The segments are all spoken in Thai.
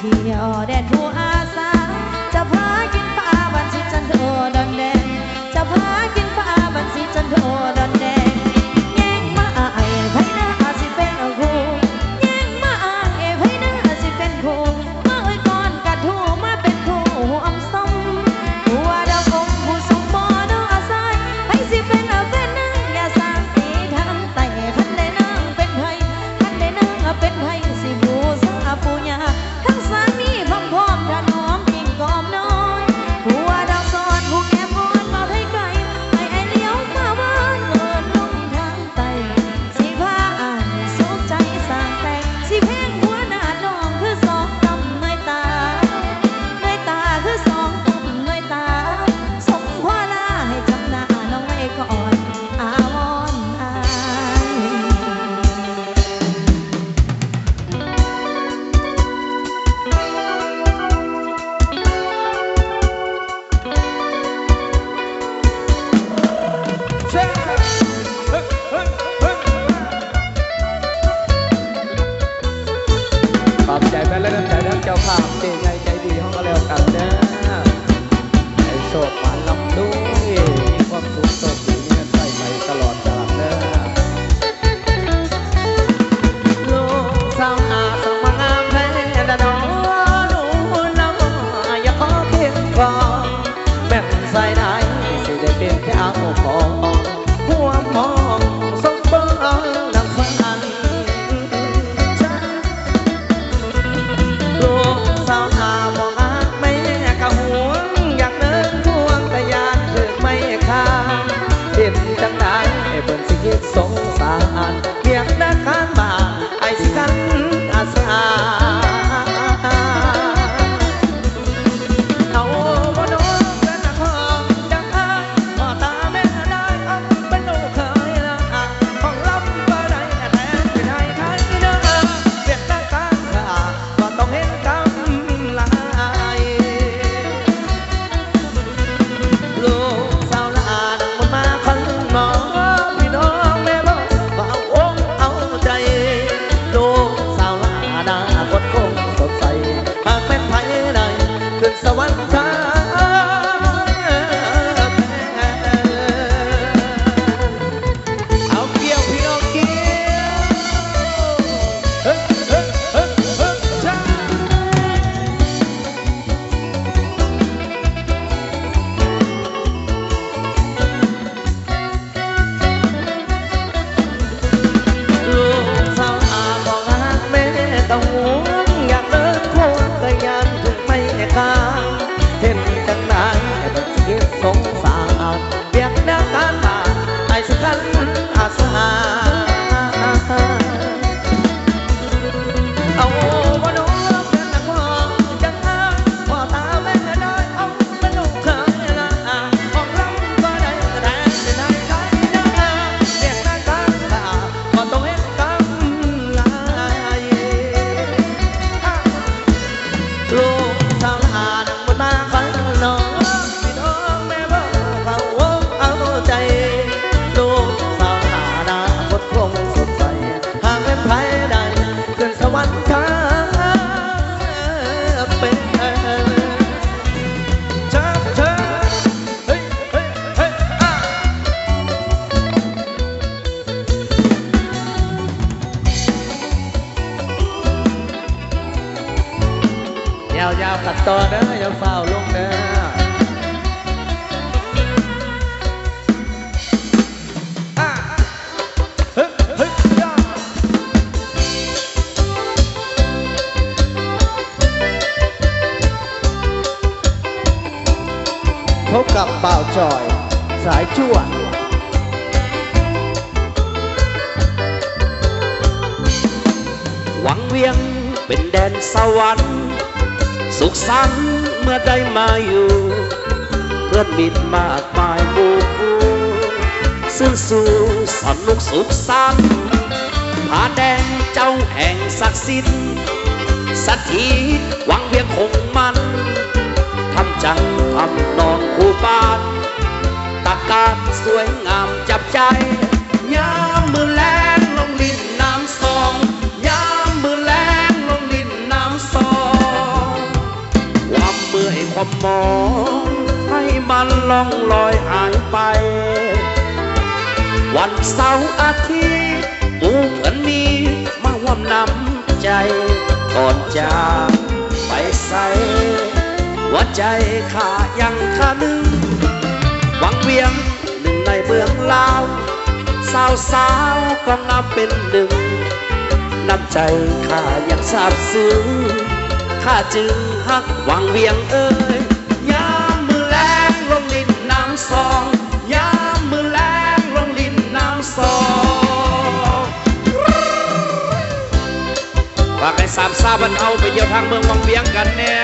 Tiore มองหัวมอง ยาวๆขัดต่อเด้ออย่าเฝ้าลงเด้ออะเฮ้ยเฮ้ยย่าพบกับบ่าวจอย สายจวดวังเวียงเป็นแดนสวรรค์ สุขสันต์เมื่อได้มาอยู่ เพื่อนมิตรมากมายหมู่คู่ซึ่งสู่สนุกสุขสันต์ผาแดงเจ้าแห่งศักดิ์สิทธิ์สักทีวังเวียงคงมันทำจังทำนอนคู่บ้านตาการสวยงามจับใจยามมือแลง องให้มันล่องลอยหายไป วันเสาร์อาทิตย์หมู่เพื่อนมีมาร่วมน้ำใจก่อนจะไปใส่หัวใจข้ายังคานึงหวังเวียงหนึ่งในเมืองลาวสาวสาวก็นับเป็นหนึ่งน้ำใจข้ายังซาบซึ้งข้าจึงฮักหวังเวียงเอ้ยยากให้สามซาบันเอาไปเที่ยวทางเมืองวังเวียงกันแน่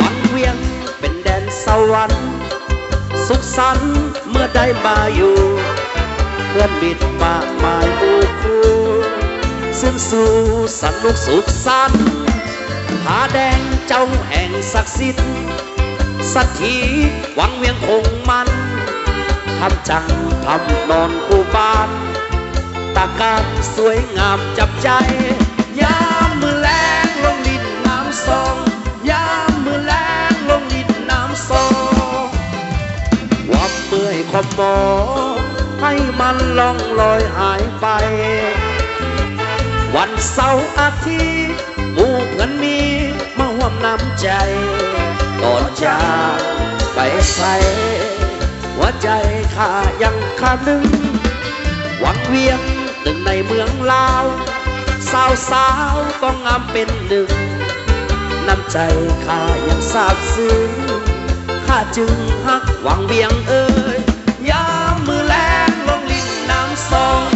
วังเวียงเป็นแดนสวรรค์สุขสันต์เมื่อได้มาอยู่ เพื่อนมิตรมากมายหมู่คู่ซึ่งสู่สนุกสุขสันต์ผาแดงเจ้าแห่งศักดิ์สิทธิ์ สักทีวังเวียงคงมันทำจังทำนอนคู่บ้านตาการสวยงามจับใจ ยามมือแลงลงดินน้ำซองยามมือแลงลงดินน้ำซองวามเมื่อยความหมอให้มันล่องลอยหายไป วันเสาร์อาทิตย์หมู่เพื่อนมี วมน้ำใจ ก่อนจากไปใส่หัวใจข้ายังคานึงหวังเวียงหนึ่งในเมืองลาว สาวสาวก็งามเป็นหนึ่ง น้ำใจข้ายังซาบซึ้งข้าจึงฮักหวังเวียงเอ้ยยามมือแลงลงลิ้นน้ำซอง